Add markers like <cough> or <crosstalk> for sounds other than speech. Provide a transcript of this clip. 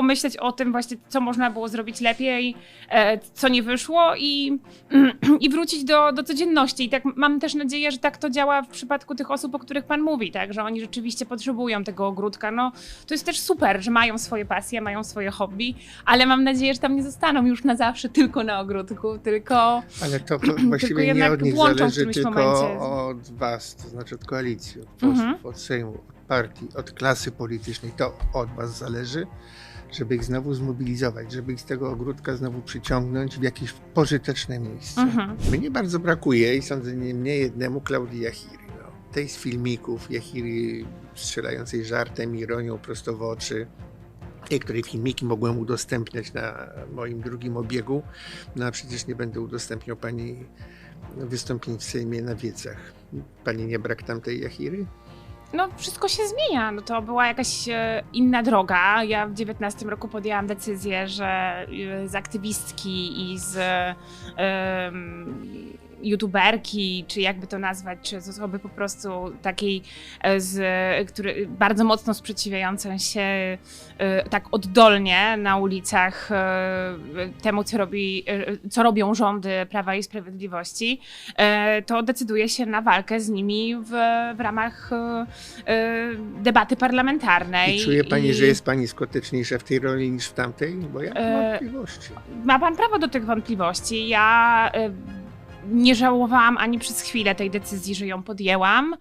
pomyśleć o tym właśnie, co można było zrobić lepiej, e, co nie wyszło i, <clears throat> i wrócić do, do codzienności. I tak mam też nadzieję, że tak to działa w przypadku tych osób, o których pan mówi, tak, że oni rzeczywiście potrzebują tego ogródka. No, to jest też super, że mają swoje pasje, mają swoje hobby, ale mam nadzieję, że tam nie zostaną już na zawsze tylko na ogródku, tylko Ale to <clears throat> właściwie nie od nich zależy, tylko momencie. od was, to znaczy od koalicji, od posłów, Mhm. od Sejmu, od partii, od klasy politycznej. To od was zależy, żeby ich znowu zmobilizować, żeby ich z tego ogródka znowu przyciągnąć w jakieś pożyteczne miejsce. Mhm. Mnie bardzo brakuje i sądzę nie mnie jednemu Klaudii Jachiry. No. Tej z filmików Jachiry strzelającej żartem, ironią prosto w oczy. Tej, której filmiki mogłem udostępniać na moim drugim obiegu. No a przecież nie będę udostępniał pani wystąpień w Sejmie na wiecach. Pani nie brak tamtej Jachiry? No wszystko się zmienia. No to była jakaś e, inna droga. Ja w 19 roku podjęłam decyzję, że e, z aktywistki i z e, youtuberki, czy jakby to nazwać, czy z osoby po prostu takiej, e, z, który, bardzo mocno sprzeciwiającej się e, tak oddolnie na ulicach e, temu, co, robi, co robią rządy Prawa i Sprawiedliwości, to decyduje się na walkę z nimi w, w ramach debaty parlamentarnej. I czuje pani, I że jest pani skuteczniejsza w tej roli niż w tamtej? Bo ja mam wątpliwości. Ma pan prawo do tych wątpliwości. Ja nie żałowałam ani przez chwilę tej decyzji, że ją podjęłam.